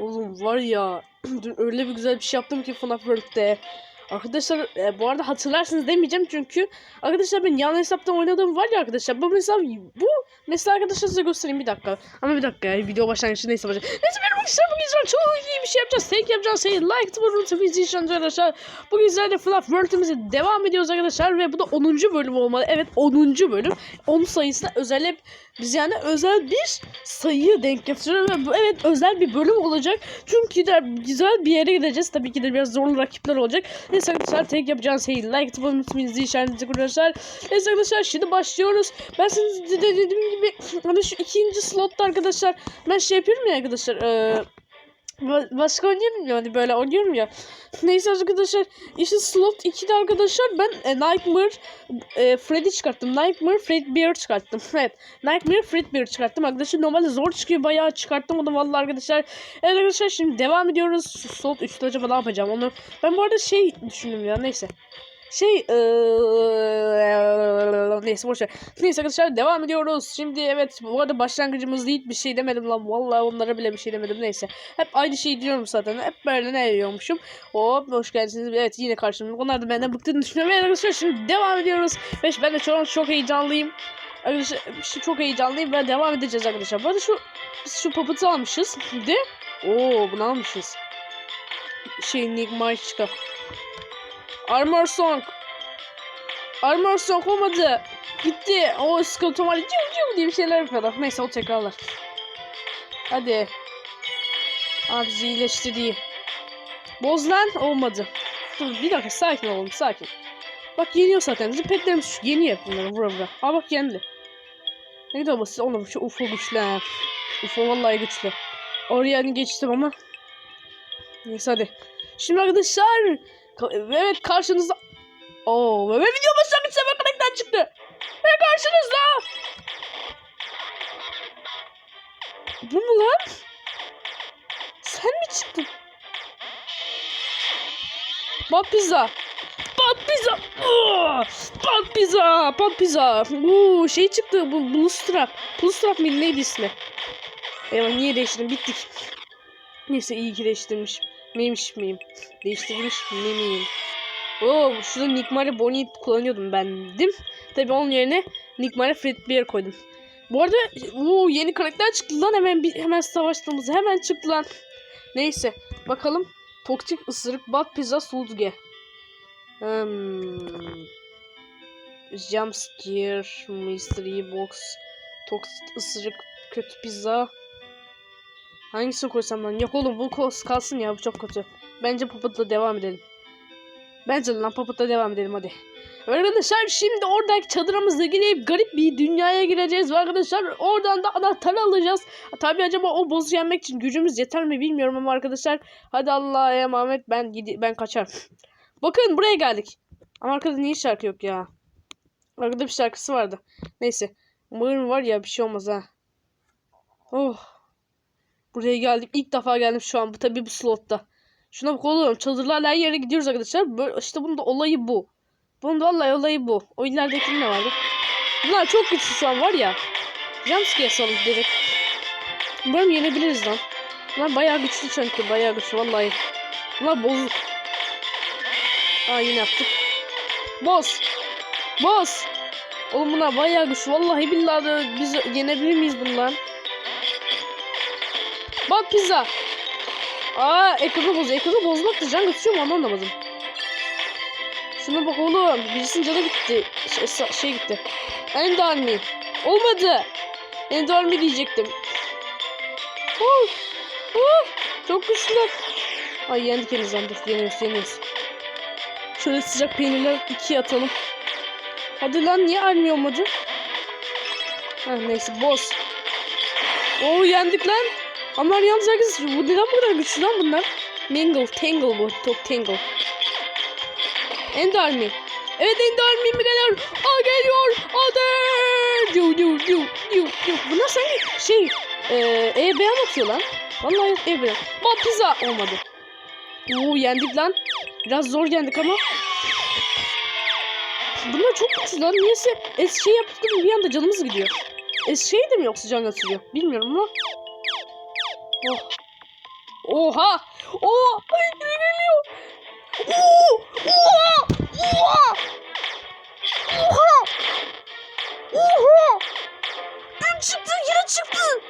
Oğlum var ya dün öyle bir güzel bir şey yaptım ki FNAF World'de. Arkadaşlar e, bu arada hatırlarsınız demeyeceğim çünkü arkadaşlar ben yan hesaptan oynadığım var ya arkadaşlar bu mesela bu mesela arkadaşlar size göstereyim bir dakika ama bir dakika ya video başlangıcı neyse başlayalım. Neyse benim arkadaşlar bugün sizlerle çok iyi bir şey yapacağız. Tek yapacağız şey like atıp unutmayın izleyeceğiz arkadaşlar. Bugün sizlerle FNAF World'imize devam ediyoruz arkadaşlar ve bu da 10. bölüm olmalı. Evet 10. bölüm. 10 sayısına özel hep biz yani özel bir sayıyı denk getiriyoruz ve evet özel bir bölüm olacak. Çünkü de güzel bir yere gideceğiz. Tabii ki de biraz zorlu rakipler olacak. Neyse arkadaşlar tek yapacağınız şey like atıp unutmayın izleyeceğinizi arkadaşlar. Neyse arkadaşlar şimdi başlıyoruz. Ben size de dediğim gibi hani şu ikinci slotta arkadaşlar ben şey yapıyorum ya arkadaşlar. Ba- Başka oynuyorum ya hani böyle oynuyorum ya. Neyse arkadaşlar işte slot 2'de arkadaşlar ben e, Nightmare e, Freddy çıkarttım. Nightmare Fredbear çıkarttım. Evet. Nightmare Fredbear çıkarttım arkadaşlar. Normalde zor çıkıyor bayağı çıkarttım onu vallahi arkadaşlar. Evet arkadaşlar şimdi devam ediyoruz. Slot 3'te acaba ne yapacağım onu. Ben bu arada şey düşündüm ya neyse. Şey eee neyse boşver. Neyse arkadaşlar devam ediyoruz. Şimdi evet bu arada başlangıcımızda hiçbir şey demedim lan. Vallahi onlara bile bir şey demedim. Neyse. Hep aynı şeyi diyorum zaten. Hep böyle ne diyormuşum. Hop hoş geldiniz. Evet yine karşımda. Onlar da benden bıktığını düşünüyorum. Evet arkadaşlar şimdi devam ediyoruz. Ve ben de çok, çok heyecanlıyım. Arkadaşlar çok heyecanlıyım ve devam edeceğiz arkadaşlar. Bu şu biz şu papıtı almışız. De. Oo bunu almışız. Şey Nigma çıkar. Armor Song. Armor Song olmadı. Gitti. O sıkıntı var. Ciu ciu diye bir şeyler yapıyorlar. Neyse o tekrarlar. Hadi. Abi bizi iyileştirdi. Boz lan. Olmadı. Dur bir dakika sakin olalım sakin. Bak yeniyor zaten. Bizim petlerimiz yeniyor bunları vura vura. Aa bak yendi. Ne kadar basit. Oğlum şu UFO güçlü ha. UFO vallahi güçlü. Oraya geçtim ama. Neyse hadi. Şimdi arkadaşlar. Evet karşınızda. Oo ve video başlangıç sefer karakter çıktı. Ve karşınızda. Bu mu lan? Sen mi çıktın? Bak pizza. Bak pizza. Bak pizza. Bak pizza. Uuu şey çıktı. Bu Blue Strap. Blue Strap mıydı neydi ismi? Eyvah niye değiştirdim? Bittik. Neyse iyi ki değiştirmiş. Neymiş miyim? Değiştirmiş mi miyim? Oo şurada Nickmare Bonnie kullanıyordum bendim. Tabi onun yerine Nickmare Fredbear koydum. Bu arada oo, yeni karakter çıktı lan hemen bir, hemen savaştığımızda hemen çıktı lan. Neyse bakalım. Toksik ısırık bat pizza sulge. Hmm. Jump scare, mystery box, toksik ısırık, kötü pizza. Hangisini koysam lan? Yok oğlum bu kalsın ya bu çok kötü. Bence Puppet'la devam edelim. Bence lan Puppet'la devam edelim hadi. Arkadaşlar şimdi oradaki çadırımızda gidip garip bir dünyaya gireceğiz arkadaşlar oradan da anahtarı alacağız. Tabi acaba o boss'u yenmek için gücümüz yeter mi bilmiyorum ama arkadaşlar hadi Allah'a emanet ben gidi ben kaçar. Bakın buraya geldik. Ama arkada niye şarkı yok ya? Arkada bir şarkısı vardı. Neyse. Umarım var ya bir şey olmaz ha. Oh. Buraya geldik. İlk defa geldim şu an. Bu tabii bu slotta. Şuna bak oğlum. Çadırlarla her yere gidiyoruz arkadaşlar. Böyle, işte bunun da olayı bu. Bunun da vallahi olayı bu. O ne vardı? Bunlar çok güçlü şu an var ya. Jumpscare salın direkt. Umarım yenebiliriz lan. Bunlar bayağı güçlü çünkü. Bayağı güçlü vallahi. Bunlar bozuk. Aa yine yaptık. Boss. Boss. Oğlum bunlar bayağı güçlü. Vallahi billahi de biz yenebilir miyiz bunlar? Bak pizza. Aa ekranı boz. Ekranı bozmak da can götürüyor mu onu anlamadım. Şuna bak oğlum. Birisinin canı gitti. Şey, şey gitti. End Army. Olmadı. End Army diyecektim. Oh, oh, çok güçlüler. Ay yendik en azından. Dur yeniyoruz yeniyoruz. Şöyle sıcak peynirler ikiye atalım. Hadi lan niye Army olmadı? Ha neyse boss. Oo yendik lan. Ama yalnız herkes bu neden bu kadar güçlü lan bunlar? Mingle, Tangle bu. Top Tangle. End Army. Evet End Army mi geliyor? Aa geliyor. Hadi. Diu diu diu diu diu. Bunlar sanki şey eee e, beyan atıyor lan. Vallahi e beyan. Bak pizza olmadı. Oo yendik lan. Biraz zor yendik ama. Bunlar çok güçlü lan. Niyeyse es şey yaptık bir anda canımız gidiyor. Es şey de mi yoksa can atıyor? Bilmiyorum ama. Oh. Oha! Oha! Ay yine geliyor. Oo! Oha! Oha! Oha! Oha! Bir çıktı yine çıktı.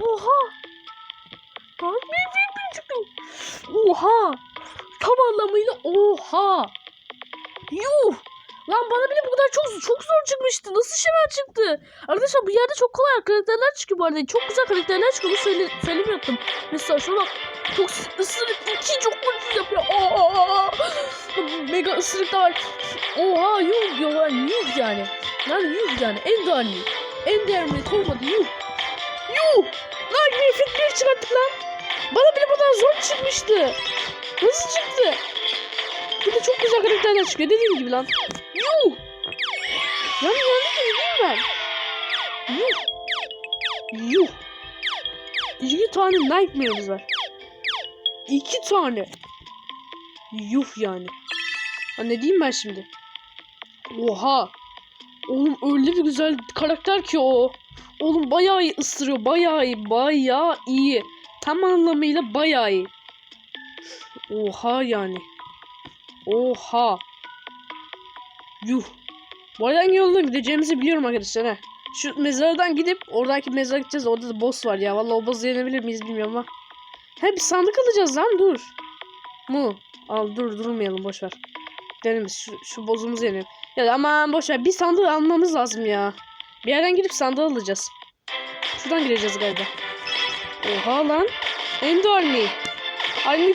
Oha! Nightmare Fredbear çıktı. Oha! Tam anlamıyla oha! Yuh! Lan bana bile bu kadar çok çok zor çıkmıştı. Nasıl şeyler çıktı? Arkadaşlar bu yerde çok kolay karakterler çıkıyor bu arada. Çok güzel karakterler çıkıyor. Bunu söyle, söylemiyordum. Mesela şuna bak. Çok ısırık iki çok mutsuz yapıyor. Aa! Mega ısırık da var. Oha yuh yuh yuh yani. Yani yuh yani. En değerli. En değerli olmadı yuh. Yuh! Lan bir fit çıkarttık lan. Bana bile bu kadar zor çıkmıştı. Nasıl çıktı? Bir de çok güzel karakterler çıkıyor dediğim gibi lan. Yuh! Yani yanlış değil ben. Yuh! Yuh! İki tane Nightmare'ımız var. İki tane. Yuh yani. Ha ne diyeyim ben şimdi? Oha! Oğlum öyle bir güzel karakter ki o. Oğlum bayağı iyi ısırıyor. Bayağı iyi. Bayağı iyi. Tam anlamıyla bayağı iyi. Oha yani. Oha. Yuh. Bayağı iyi yolda gideceğimizi biliyorum arkadaşlar. He. Şu mezardan gidip oradaki mezara gideceğiz. Orada da boss var ya. Vallahi o boss'u yenebilir miyiz bilmiyorum ama. He bir sandık alacağız lan dur. Mu? Al dur durmayalım boş ver. Gidelim biz, şu, şu bozumuzu yenelim. Ya aman boş ver bir sandık almamız lazım ya. Bir yerden gidip sandığı alacağız. Şuradan gireceğiz galiba. Oha lan. Endo Army.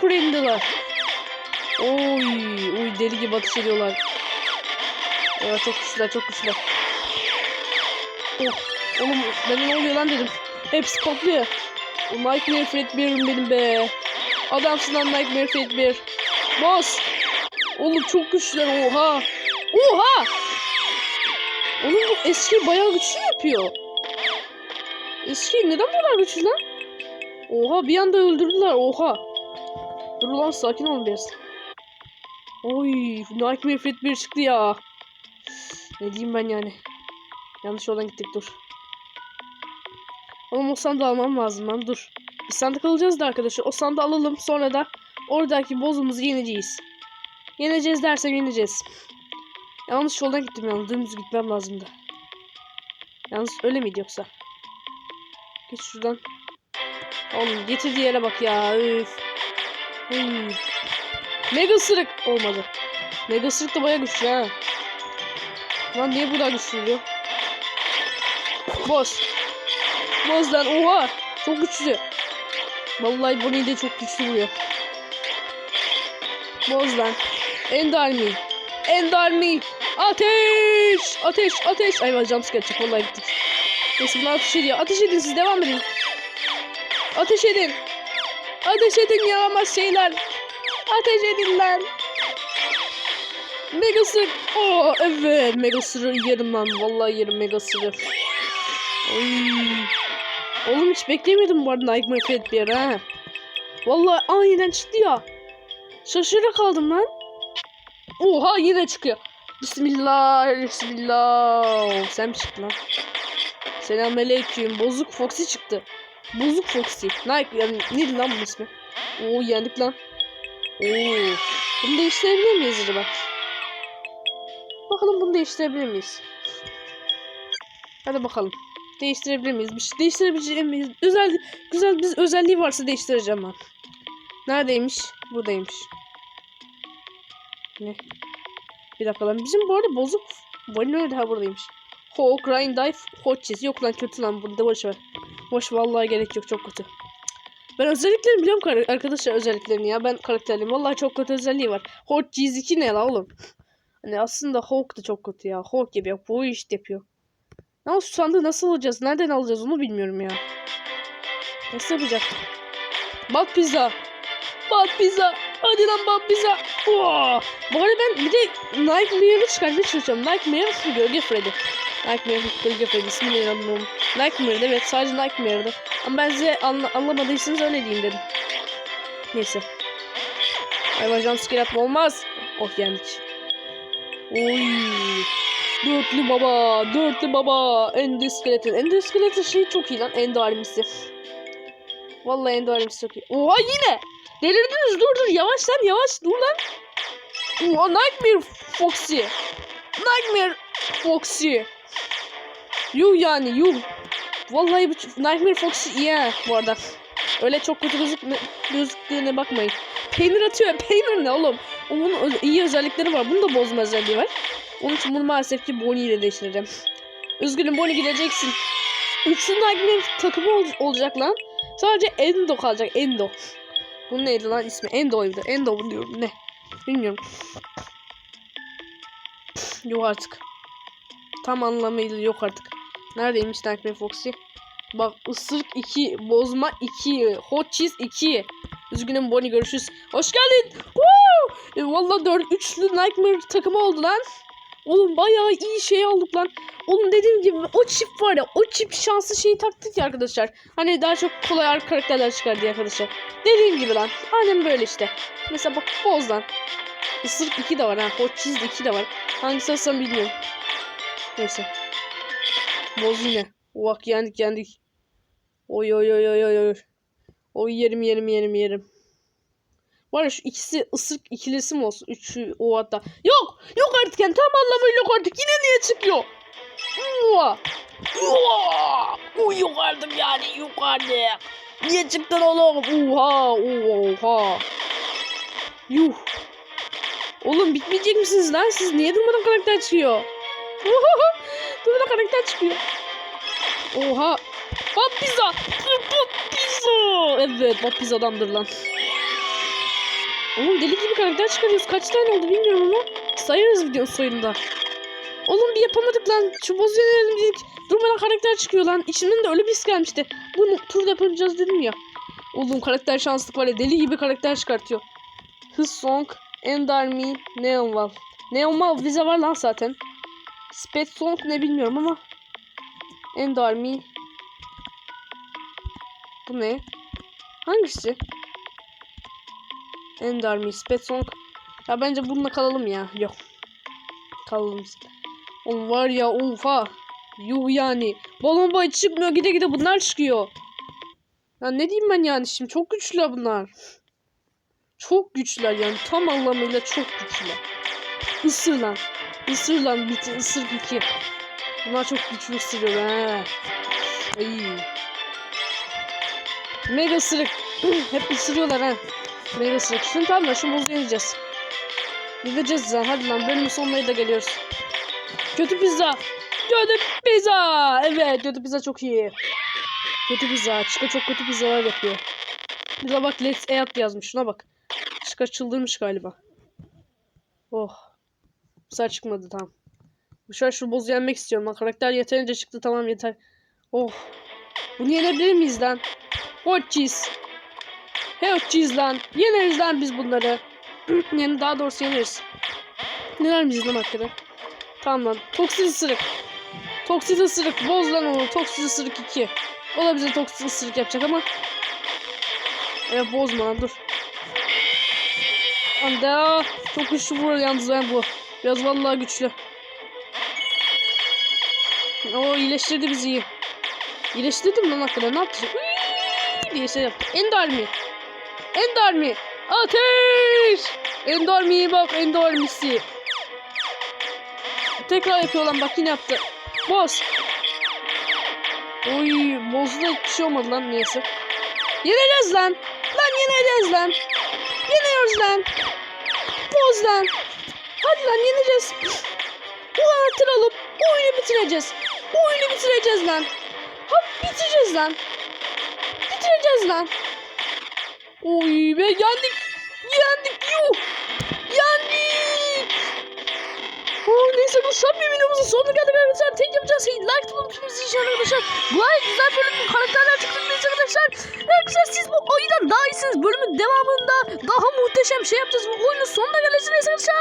Kureyindeler. Oy, oy deli gibi atış ediyorlar. Evet çok güçlüler çok güçlüler. Oh, oğlum ben ne oluyor lan dedim. Hepsi patlıyor. O Nightmare Fredbear'ım benim be. Adamsın lan Nightmare Fredbear. Boss. Oğlum çok güçlüler oha. Oha. Oğlum bu eski bayağı güçlü yapıyor. Eski neden bu kadar güçlü lan? Oha bir anda öldürdüler oha. Dur lan sakin olun biraz. Oy Nightmare Fredbear çıktı ya. Ne diyeyim ben yani. Yanlış yoldan gittik dur. Oğlum o sandığı almam lazım lan dur. Bir sandık alacağız da arkadaşlar. O sandığı alalım sonra da oradaki bozumuzu yeneceğiz. Yeneceğiz dersem yeneceğiz. Yanlış yoldan gittim yalnız. Dümdüz gitmem lazımdı. Yalnız öyle miydi yoksa? Geç şuradan. Oğlum getirdiği yere bak ya. Üf. Uy. Mega ısırık olmadı. Mega ısırık da baya güçlü ha. Lan niye bu da güçlü oluyor? Boss. Boss lan oha. Çok güçlü. Vallahi Bonnie de çok güçlü vuruyor. Boz lan. End Army. Ateş. Ateş. Ateş. Ay var jumpscare çık. Vallahi gittik. Neyse bunlar ateş ediyor. Ateş edin siz devam edin. Ateş edin. Ateş edin yaramaz şeyler. Ateş edin lan. Megasır. Oo evet. Megasır'ı yerim lan. Vallahi yerim Megasır'ı. Oğlum hiç beklemiyordum bu arada Nightmare Fred bir ara ha. Vallahi aniden çıktı ya. Şaşıra kaldım lan. Oha yine çıkıyor. Bismillah, bismillah. Sen mi çıktın lan? Selamünaleyküm. Bozuk Foxy çıktı. Bozuk Foxy. Nike yani neydi lan bunun ismi? Oo yendik lan. Oo. Bunu değiştirebilir miyiz acaba? Bakalım bunu değiştirebilir miyiz? Hadi bakalım. Değiştirebilir miyiz? Bir şey değiştirebileceğimiz özel güzel bir özelliği varsa değiştireceğim ben. Neredeymiş? Buradaymış. Ne? Bir dakika lan. Bizim bu arada bozuk Vali nerede? Ha buradaymış. Hawk, Ryan, Dive, Hot Cheese. Yok lan kötü lan. Bunu da boş ver. Boş vallahi gerek yok. Çok kötü. Ben özelliklerini biliyorum arkadaşlar özelliklerini ya. Ben karakterliyim. Vallahi çok kötü özelliği var. Hot Cheese 2 ne la oğlum? Hani aslında Hawk da çok kötü ya. Hawk gibi yok. Bu iş yapıyor. Ama sandığı nasıl alacağız? Nereden alacağız onu bilmiyorum ya. Nasıl yapacak? Bak pizza. Bak pizza. Hadi lan bab bize. Oo. Bu arada ben bir de Nightmare'ı çıkartmaya çalışıyorum. Nightmare Gölge Freddy. Nightmare Gölge Freddy ismini inanmıyorum. Nightmare'de evet sadece Nightmare'de. Ama ben size anla anlamadıysanız öyle diyeyim dedim. Neyse. Hayvan jumpscare atma olmaz. Oh yendik. Oy. Dörtlü baba. Dörtlü baba. Endoskeleton. Endoskeleton şey çok iyi lan. Endo armisi. Vallahi endo armisi çok iyi. Oha yine. Delirdiniz dur dur yavaş lan yavaş dur lan. Oha Nightmare Foxy. Nightmare Foxy. Yuh yani yuh. Vallahi Nightmare Foxy iyi ha bu arada. Öyle çok kötü gözükme, gözüktüğüne bakmayın. Peynir atıyor. Peynir ne oğlum? Onun iyi özellikleri var. Bunun da bozma özelliği var. Onun için bunu maalesef ki Bonnie ile değiştireceğim. Üzgünüm Bonnie gideceksin. Üçlü Nightmare takımı ol- olacak lan. Sadece Endo kalacak. Endo. Bu neydi lan ismi? Endo'ydu. Endo diyorum ne? Bilmiyorum. Yok artık. Tam anlamıyla yok artık. Neredeymiş Nightmare Foxy? Bak ısırık 2, bozma 2, hot cheese 2. Üzgünüm Bonnie görüşürüz. Hoş geldin. Woo! E, Valla 4 üçlü Nightmare takımı oldu lan. Oğlum bayağı iyi şey aldık lan. Oğlum dediğim gibi o çip var ya o çip şanslı şeyi taktık ya arkadaşlar. Hani daha çok kolay ar- karakterler çıkar diye arkadaşlar. Dediğim gibi lan. Aynen böyle işte. Mesela bak boz lan. Isırık 2 de var ha. Hot cheese 2 de var. Hangisi alsam bilmiyorum. Neyse. Boz yine. Bak yendik yendik. Oy oy oy oy oy oy. Oy yerim yerim yerim yerim. Var ya şu ikisi ısırık ikilisi mi olsun? Üçü o hatta. Yok! Yok artık yani tam anlamıyla yok artık. Yine niye çıkıyor? Uva! Uva! Uy yok artık yani yok artık. Niye çıktın oğlum? Oha! Oha! Yuh! Oğlum bitmeyecek misiniz lan? Siz niye durmadan karakter çıkıyor? durmadan karakter çıkıyor. Oha! Bak pizza! Bak pizza! Evet bak pizza adamdır lan. Oğlum deli gibi karakter çıkarıyoruz. Kaç tane oldu bilmiyorum ama sayarız videonun sonunda. Oğlum bir yapamadık lan. Şu boz yenelim dedik. Durmadan karakter çıkıyor lan. İçimden de öyle bir his gelmişti. Bunu turda yapamayacağız dedim ya. Oğlum karakter şanslık var ya deli gibi karakter çıkartıyor. Hız Song, End Army, Neon Wall. Neon Wall vize var lan zaten. Spet Song ne bilmiyorum ama. End Army. Bu ne? Hangisi? End Army, Spet Song. Ya bence bununla kalalım ya. Yok. Kalalım biz. Oğlum var ya oha. Yuh yani. Balon boy çıkmıyor gide gide bunlar çıkıyor. Ya ne diyeyim ben yani şimdi çok güçlüler bunlar. Çok güçlüler yani tam anlamıyla çok güçlüler. Isır lan. Isır lan biti ısır iki. Bunlar çok güçlü ısırıyor ha. Ay. Mega ısırık. Hep ısırıyorlar ha. Isırık. Şimdi tamam da şu bozu yeneceğiz. Gideceğiz lan hadi lan bölümün sonuna da geliyoruz. Kötü pizza. Kötü pizza. Evet kötü pizza çok iyi. Kötü pizza. Çıka çok kötü pizzalar yapıyor. Bize bak let's eat yazmış. Şuna bak. Çıka çıldırmış galiba. Oh. Sefer çıkmadı tamam. Bu sefer şu bozu yenmek istiyorum lan. Karakter yeterince çıktı tamam yeter. Oh. Bunu yenebilir miyiz lan? Hot cheese. Cheese lan. Yeneriz lan biz bunları. yani daha doğrusu yeneriz. Neler miyiz lan hakikaten? Tamam lan. Toksit ısırık. Toksit ısırık. Boz lan onu. Toksit ısırık 2. O da bize toksit ısırık yapacak ama. Evet bozma lan dur. Anda. Çok güçlü vuruyor yalnız ben bu. Biraz vallahi güçlü. O iyileştirdi bizi iyi. İyileştirdim lan hakikaten ne yaptı? Uyyy diye şey yaptı. Endarmi. Endarmi. Ateş. Endarmi'ye bak Endarmi'si. Tekrar yapıyor lan bak yine yaptı. Boz. Oy bozdu hiçbir şey olmadı lan neyse. Yeneceğiz lan. Lan yeneceğiz lan. Yeniyoruz lan. Boz lan. Hadi lan yeneceğiz. Bu anahtarı alıp oyunu bitireceğiz. Bu oyunu bitireceğiz lan. Hop bitireceğiz lan. Bitireceğiz lan. Oy be yendik. Yendik yuh. Yendik. Oh, neyse şu an bir videomuzun sonuna geldik arkadaşlar. Tek yapacağız şey like atmayı unutmayın için arkadaşlar. Bu ay güzel bölüm karakterler çıktığındayız arkadaşlar. Arkadaşlar siz bu oyundan daha iyisiniz. Bölümün devamında daha muhteşem şey yapacağız. Bu oyunun sonuna geleceksiniz arkadaşlar.